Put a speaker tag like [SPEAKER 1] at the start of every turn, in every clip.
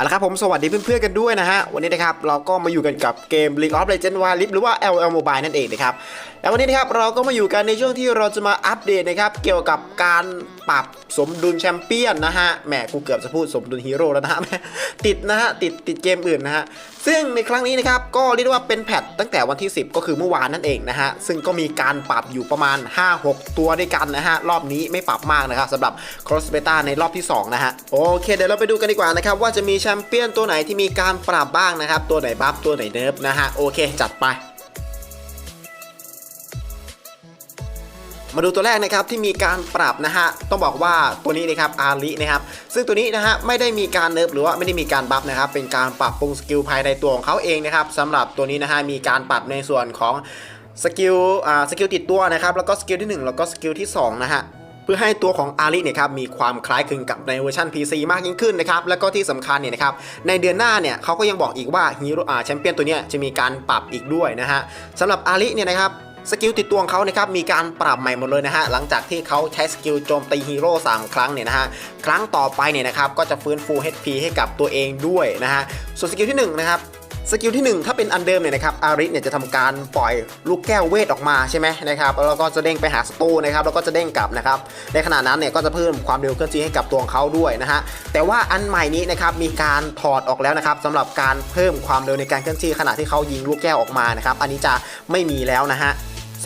[SPEAKER 1] เอาละครับผมสวัสดีเพื่อนๆกันด้วยนะฮะ วันนี้นะครับเราก็มาอยู่กันกับเกม League of Legends Wild Rift หรือว่า LL Mobile นั่นเองนะครับแล้ววันนี้นะครับเราก็มาอยู่กันในช่วงที่เราจะมาอัปเดตนะครับเกี่ยวกับการ ปรับสมดุลแชมเปี้ยนนะฮะ แหมกูเกือบจะพูดสมดุลฮีโร่แล้วนะฮะ ติดนะฮะ ติดติดเกมอื่นนะฮะ ซึ่งในครั้งนี้นะครับ ก็เรียกว่าเป็นแพทตั้งแต่วันที่ 10 ก็คือเมื่อวานนั่นเองนะฮะ ซึ่งก็มีการปรับอยู่ประมาณ 5-6 ตัวด้วยกันนะฮะ รอบนี้ไม่ปรับมากนะครับสำหรับ Cross Beta ในรอบที่ 2 นะฮะ โอเค เดี๋ยวเราไปดูกันดีกว่านะครับ ว่าจะมีแชมเปี้ยนตัวไหนที่มีการปรับบ้างนะครับ ตัวไหนบัฟตัวไหนเนิร์ฟนะฮะ โอเค จัดไป มาดูตัวแรกนะครับที่มีการปรับนะฮะต้องบอกว่าตัวนี้นะครับอารินะครับซึ่งตัวนี้นะฮะไม่ได้มีการเนิร์ฟหรือว่าไม่ได้มีการบัฟนะครับเป็นการปรับปรุงสกิลภายในตัวของเขาเองนะครับสำหรับตัวนี้นะฮะมีการปรับในส่วนของสกิลอ่าสกิลติดตัวนะครับแล้วก็สกิลที่ 1 แล้วก็สกิลที่2นะฮะเพื่อให้ตัวของอาริเนี่ยครับมีความคล้ายคลึงกับในเวอร์ชัน PC มากยิ่งขึ้นนะครับแล้วก็ที่สำคัญเนี่ยนะครับในเดือนหน้าเนี่ยเขาก็ยังบอกอีกว่าฮีโร่อาแชมเปี้ยนตัวเนี้ยจะมีการปรับอีกด้วยนะฮะสำหรับอาริเนี่ยนะครับ สกิลติดตัวของเขานะครับมีการปรับใหม่หมดเลยนะฮะหลังจากที่เขาใช้สกิลโจมตีฮีโร่3ครั้งเนี่ยนะฮะครั้งต่อไปเนี่ยนะครับก็จะฟื้นฟู HP ให้กับตัวเองด้วยนะฮะส่วนสกิลที่1นะครับ สกิลที่ 1 ถ้าเป็นอันเดิมเนี่ยนะครับอาริสเนี่ยจะทำการปล่อยลูกแก้วเวทออกมาใช่ไหมนะครับแล้วก็จะเด้งไปหาศัตรูนะครับแล้วก็จะเด้งกลับนะครับในขณะนั้นเนี่ยก็จะเพิ่มความเร็วเคลื่อนที่ให้กับตัวของเขาด้วยนะฮะแต่ว่าอันใหม่นี้นะครับมีการถอดออกแล้วนะครับสำหรับการเพิ่มความเร็วในการเคลื่อนที่ขณะที่เขายิงลูกแก้วออกมานะครับอันนี้จะไม่มีแล้วนะฮะ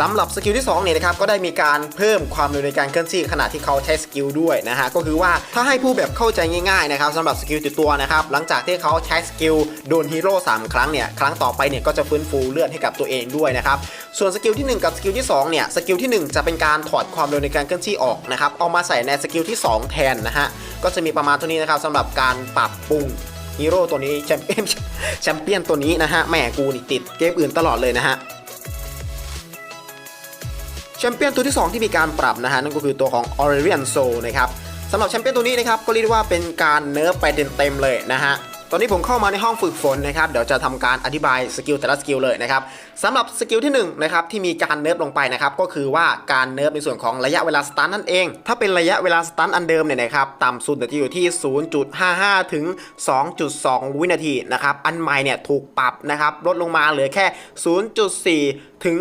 [SPEAKER 1] สำหรับสกิลที่2เนี่ยนะครับก็ได้มีการเพิ่มความเร็วในการเคลื่อนที่ขณะที่เขาใช้สกิลด้วยนะฮะก็คือว่าถ้าให้ผู้แบบเข้าใจง่ายๆนะครับสำหรับสกิลติดตัวนะครับหลังจากที่เขาใช้สกิลโดนฮีโร่3ครั้งเนี่ยครั้งต่อไปเนี่ยก็จะฟื้นฟูเลือดให้กับตัวเองด้วยนะครับส่วนสกิลที่ 1 กับสกิลที่2เนี่ยสกิลที่ 1 จะเป็นการถอดความเร็วในการเคลื่อนที่ออกนะครับเอามาใส่ในสกิลที่ 2 แทนนะฮะก็จะมีประมาณเท่านี้นะครับสำหรับการปรับปรุงฮีโร่ตัวนี้แชมเปี้ยนแชมเปี้ยนตัวนี้นะฮะแม่กูนี่ติดเกมอื่นตลอดเลยนะฮะ มเปี้ยนตัวที่ 2 ที่มีการปรับนะฮะนั่นก็คือตัวของ o r i o n Soul นะครับสำหรับแชมเปี้ยนตัวนี้นะครับก็เรียกว่าเป็นการเนิร์ฟไปเต็มๆเลยนะฮะ ตอนนี้ผมเข้ามาในห้องฝึกฝนนะครับ เดี๋ยวจะทำการอธิบายสกิลแต่ละสกิลเลยนะครับสำหรับสกิลที่1นะครับที่มีการเนิร์ฟลงไปนะครับก็คือว่าการเนิร์ฟในส่วนของระยะเวลาสตันนั่นเอง ถ้าเป็นระยะเวลาสตันอันเดิมเนี่ยนะครับต่ำสุดจะอยู่ที่ 0.55 ถึง 2.2 วินาทีนะครับอันใหม่เนี่ยถูกปรับนะครับลดลงมาเหลือแค่ 0.4 ถึง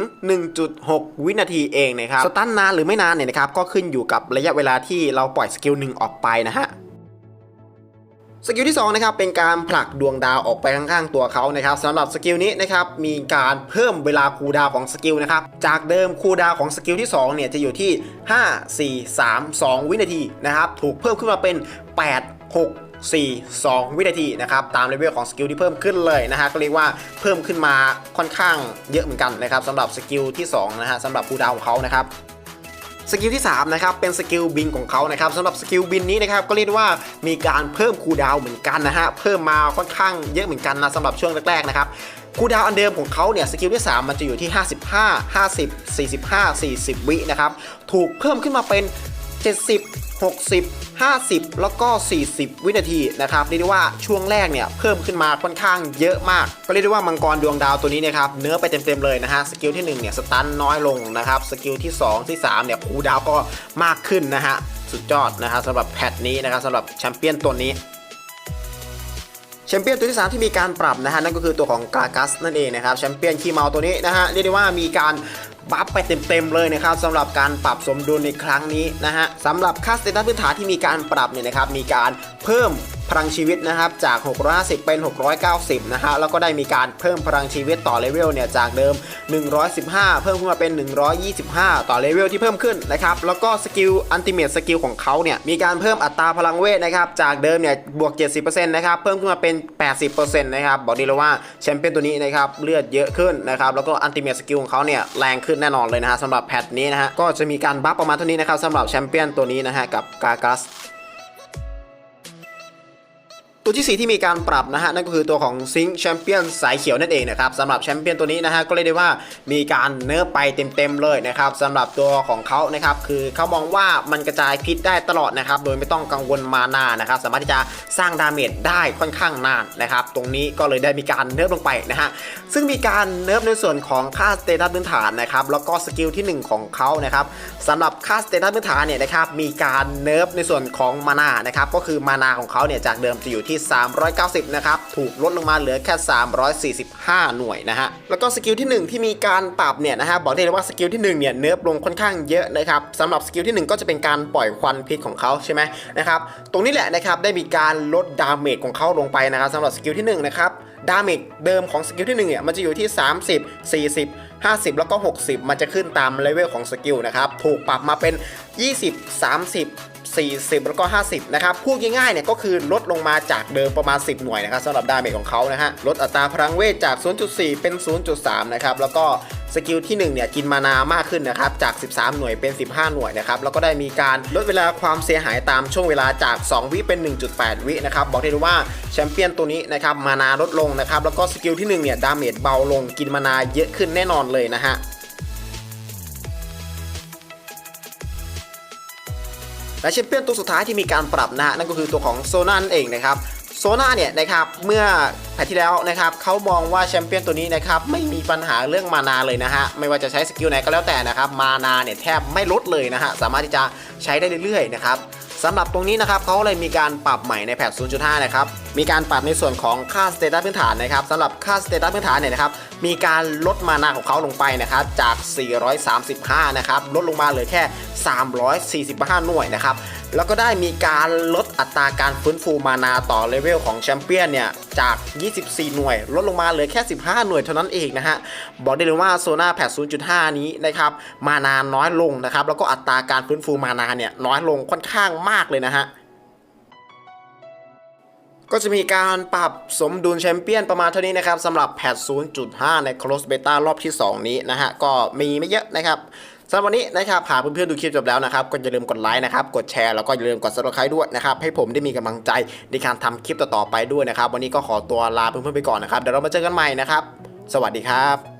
[SPEAKER 1] 1.6 วินาทีเองนะครับสตันนานหรือไม่นานเนี่ยนะครับก็ขึ้นอยู่กับระยะเวลาที่เราปล่อยสกิลหนึ่งออกไปนะฮะ สกิลที่2นะครับเป็นการผลักดวงดาวออกไปข้างๆตัวเขานะครับสำหรับสกิลนี้นะครับมีการเพิ่มเวลาคูลดาวของสกิลนะครับจากเดิมคูลดาวของสกิลที่2เนี่ยจะอยู่ที่ 5 4 3 2 วินาทีนะครับถูกเพิ่มขึ้นมาเป็น 8 6 4 2 วินาทีนะครับตามเลเวลของสกิลที่เพิ่มขึ้นเลยนะฮะก็เรียกว่าเพิ่มขึ้นมาค่อนข้างเยอะเหมือนกันนะครับสำหรับสกิลที่2นะฮะสำหรับคูลดาวของเขานะครับ สกิลที่ 3 นะครับ เป็นสกิลบินของเขานะครับสำหรับสกิลบินนี้นะครับ ก็เรียกว่ามีการเพิ่มคูดาวเหมือนกันนะฮะ เพิ่มมาค่อนข้างเยอะเหมือนกันนะสำหรับช่วงแรกๆนะครับคูดาวอันเดิมของเขาเนี่ยสกิลที่ 3 มันจะอยู่ที่ 55 50 45 40 วินะครับ ถูกเพิ่มขึ้นมาเป็น 70 60 50 แล้วก็ 40 วินาทีนะครับเรียกได้ว่าช่วงแรกเนี่ยเพิ่มขึ้นมาค่อนข้างเยอะมาก ก็เรียกได้ว่ามังกรดวงดาวตัวนี้นะครับเนื้อไปเต็มๆเลยนะฮะสกิลที่ 1 เนี่ยสตันน้อยลงนะครับสกิลที่ 2 ที่ 3 เนี่ยคูดาวก็มากขึ้นนะฮะสุดยอดนะฮะสำหรับแพทนี้นะครับสำหรับแชมเปี้ยนตัวนี้แชมเปี้ยนตัวที่ 3 ที่มีการปรับนะฮะนั่นก็คือตัวของกากัสนั่นเองนะครับแชมเปี้ยนขี้เมาตัวนี้นะฮะเรียกได้ว่ามีการ บัฟไปเต็มๆเลยนะครับสำหรับการปรับสมดุลในครั้งนี้นะฮะสำหรับค่าสเตตัสพื้นฐานที่มีการปรับเนี่ยนะครับมีการเพิ่ม พลังชีวิตนะครับจาก 650 เป็น 690 นะฮะแล้วก็ได้มีการเพิ่มพลังชีวิตต่อเลเวลเนี่ยจากเดิม 115 เพิ่มขึ้นมาเป็น 125 ต่อเลเวลที่เพิ่มขึ้นนะครับแล้วก็สกิลอันติเมตสกิลของเขาเนี่ยมีการเพิ่มอัตราพลังเวทนะครับจากเดิมเนี่ยบวก 70%นะครับเพิ่มขึ้นมาเป็น 80%นะครับบอกดีเลยว่าแชมเปี้ยนตัวนี้นะครับเลือดเยอะขึ้นนะครับแล้วก็อันติเมตสกิลของเขาเนี่ยแรงขึ้นแน่นอนเลยนะฮะสำหรับแพทนี้นะฮะก็จะมีการบัฟประมาณเท่านี้นะครับสำหรับแชมเปี้ยนตัวนี้นะฮะกับกากัส ที่ 4 ที่มีการปรับนะฮะนั่นก็คือตัวของซิงแชมเปี้ยนสายเขียวนั่นเองนะครับสำหรับแชมเปี้ยนตัวนี้นะฮะก็เรียกได้ว่ามีการเนื้อไปเต็มๆเลยนะครับสำหรับตัวของเขานะครับคือเขามองว่ามันกระจายพิษได้ตลอดนะครับโดยไม่ต้องกังวลมานานะครับสามารถที่จะสร้างดาเมจได้ค่อนข้างนานนะครับตรงนี้ก็เลยได้มีการเนิร์ฟลงไปนะฮะซึ่งมีการเนิร์ฟในส่วนของค่าสเตตัสพื้นฐานนะครับแล้วก็สกิลที่ 1 ของเขานะครับสำหรับค่าสเตตัสพื้นฐานเนี่ยนะครับมีการเนิร์ฟในส่วนของมานานะครับก็คือมานาของเขาเนี่ยจากเดิมจะอยู่ที่390 นะครับ ถูกลดลงมาเหลือแค่ 345 หน่วยนะฮะ แล้วก็สกิลที่ 1 ที่มีการปรับเนี่ยนะฮะ บอกได้เลยว่าสกิลที่1เนี่ยเนิร์ฟลงค่อนข้างเยอะนะครับสำหรับสกิลที่ 1 ก็จะเป็นการปล่อยควันพิษของเขาใช่ไหมนะครับ ตรงนี้แหละนะครับได้มีการลดดาเมจของเขาลงไปนะครับสำหรับสกิลที่1นะครับดาเมจเดิมของสกิลที่1เนี่ยมันจะอยู่ที่ 30 40 50 แล้วก็ 60 มันจะขึ้นตามเลเวลของสกิลนะครับ ถูกปรับมาเป็น 20 30 40 แล้วก็ 50 นะครับ พูดง่ายๆเนี่ยก็คือลดลงมาจากเดิมประมาณ 10 หน่วยนะครับสำหรับดาเมจของเขานะฮะ ลดอัตราพลังเวทจาก 0.4 เป็น 0.3 นะครับ แล้วก็สกิลที่ 1 เนี่ย กินมานามากขึ้นนะครับ จาก 13 หน่วยเป็น 15 หน่วยนะครับ แล้วก็ได้มีการลดเวลาความเสียหายตามช่วงเวลาจาก 2 วิเป็น 1.8 วินะครับ บอกได้เลยว่าแชมเปี้ยนตัวนี้นะครับ มานาลดลงนะครับ แล้วก็สกิลที่ 1 เนี่ย ดาเมจเบาลง กินมานาเยอะขึ้นแน่นอนเลยนะฮะ และแชมเปี้ยนตัวสุดท้ายที่มีการปรับนะฮะนั่นก็คือตัวของโซนานั่นเองนะครับโซนาเนี่ยนะครับเมื่อแพทที่แล้วนะครับเขามองว่าแชมเปี้ยนตัวนี้นะครับไม่มีปัญหาเรื่องมานาเลยนะฮะไม่ว่าจะใช้สกิลไหนก็แล้วแต่นะครับมานาเนี่ยแทบไม่ลดเลยนะฮะสามารถที่จะใช้ได้เรื่อยๆนะครับสำหรับตรงนี้นะครับเขาเลยมีการปรับใหม่ในแพท 0.5 นะครับ มีการปรับในส่วนของค่าสเตตัสพื้นฐานนะครับสำหรับค่าสเตตัสพื้นฐานเนี่ยนะครับมีการลดมานาของเขาลงไปนะครับจาก 435 นะครับลดลงมาเหลือแค่ 345 หน่วยนะครับแล้วก็ได้มีการลดอัตราการฟื้นฟูมานาต่อเลเวลของแชมเปี้ยนเนี่ยจาก 24 หน่วย ลดลงมาเหลือแค่ 15 หน่วยเท่านั้นเองนะฮะบอกได้เลยว่าโซน่าแพท0.5 นี้นะครับมานาน้อยลงนะครับแล้วก็อัตราการฟื้นฟูมานาเนี่ยน้อยลงค่อนข้างมากเลยนะฮะ ก็จะมีการปรับสมดุลแชมเปี้ยนประมาณเท่านี้นะครับสำหรับแพท 0.5 ใน Close Beta รอบที่ 2 นี้นะฮะ ก็มีไม่เยอะนะครับสำหรับวันนี้นะครับหากเพื่อนๆดูคลิปจบแล้วนะครับก็อย่าลืมกดไลค์นะครับกดแชร์แล้วก็อย่าลืมกด subscribe ด้วยนะครับให้ผมได้มีกำลังใจในการทำคลิปต่อๆไปด้วยนะครับ วันนี้ก็ขอตัวลาเพื่อนๆไปก่อนนะครับเดี๋ยวเรามาเจอกันใหม่นะครับ สวัสดีครับ